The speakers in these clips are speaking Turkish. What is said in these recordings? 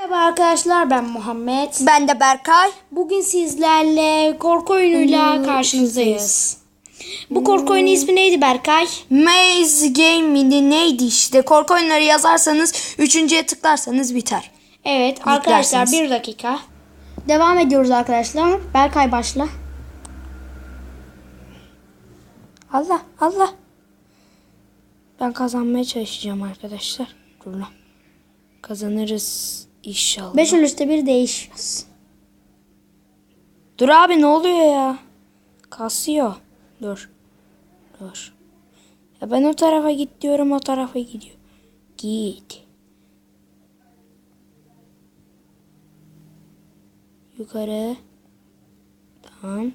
Merhaba arkadaşlar ben Muhammed. Ben de Berkay. Bugün sizlerle korku oyunuyla karşınızdayız. Bu korku oyunu ismi neydi Berkay? Maze Game miydi neydi işte. Korku oyunları yazarsanız üçüncüye tıklarsanız biter. Evet arkadaşlar Yüklersiniz. bir dakika. Devam ediyoruz arkadaşlar. Berkay başla. Allah Allah. Ben kazanmaya çalışacağım arkadaşlar. Dur lan. Kazanırız inşallah. 5 üstte bir değişiyoruz. Dur abi ne oluyor ya? Kasıyor. Dur. Dur. Ya ben o tarafa git diyorum o tarafa gidiyor. Git. Yukarı. Tamam.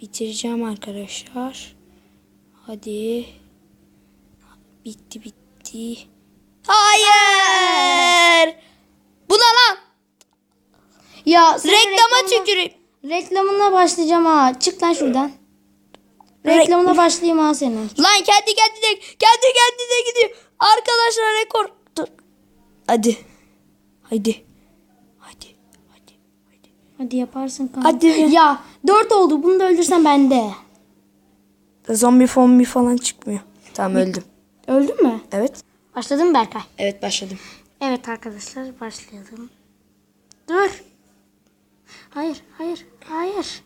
Bitireceğim arkadaşlar. Hadi. Bitti bitti. Hayır. Bu ne lan? Ya senin Reklama reklamına- tüküreyim. Reklamına başlayacağım ha. Çık lan şuradan. Rek- Reklamına başlayayım ha senin. Lan kendi kendine kendi kendine gidiyor. Arkadaşlar rekor. Dur. Hadi. Hadi. Hadi. Hadi. Hadi. Hadi yaparsın kanka. Hadi. Ya 4 oldu. Bunu da öldürsen bende. Zombi fombi falan çıkmıyor. Tamam öldüm. Öldün mü? Evet. Başladın mı Berkay? Evet başladım. Evet arkadaşlar başlayalım. Dur. Hayır, hayır, hayır.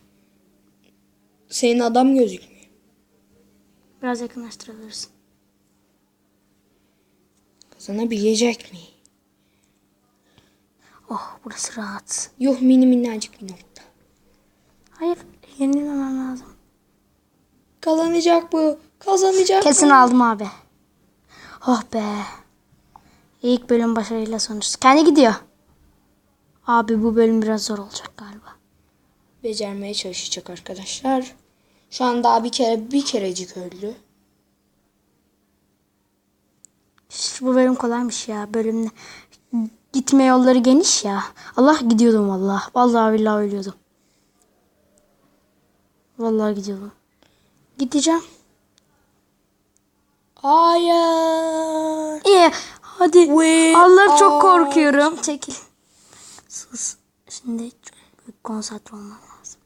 Senin adam gözükmüyor. Biraz yakınlaştırabilirsin. Kazanabilecek mi? Oh burası rahat. Yuh mini minnacık bir nokta. Hayır yenilmemem lazım. Kazanacak bu. Kazanacak Kesin bu. aldım abi. Oh be. İlk bölüm başarıyla sonuç. Kendi gidiyor. Abi bu bölüm biraz zor olacak galiba. Becermeye çalışacak arkadaşlar. Şu an daha bir kere bir kerecik öldü. Şş, bu bölüm kolaymış ya. Bölümde gitme yolları geniş ya. Allah gidiyordum vallahi. Vallahi billahi ölüyordum. Vallahi gidiyordum. Gideceğim. Hayır. Hadi. We Allah çok korkuyorum. Çekil. Sus. Şimdi çok konsantre olmam lazım.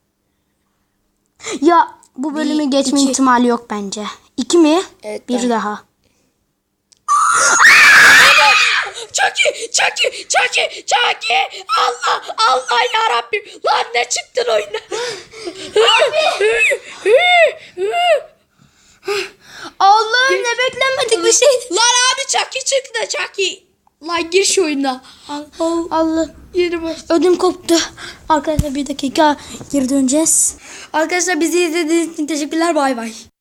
Ya bu bölümü Bir, geçme iki. ihtimali yok bence. İki mi? Evet, Bir ben- daha. Çaki, Çaki, Çaki, Çaki. Allah, Allah ya Rabbim. Lan ne çıktın oyuna? Allah'ım ne beklenmedik bir şey. Çaki çıktı Çaki. Lan gir şu oyuna. Allah. Yeni. Ödüm koptu. Arkadaşlar bir dakika geri döneceğiz. Arkadaşlar bizi izlediğiniz için teşekkürler. Bay bay.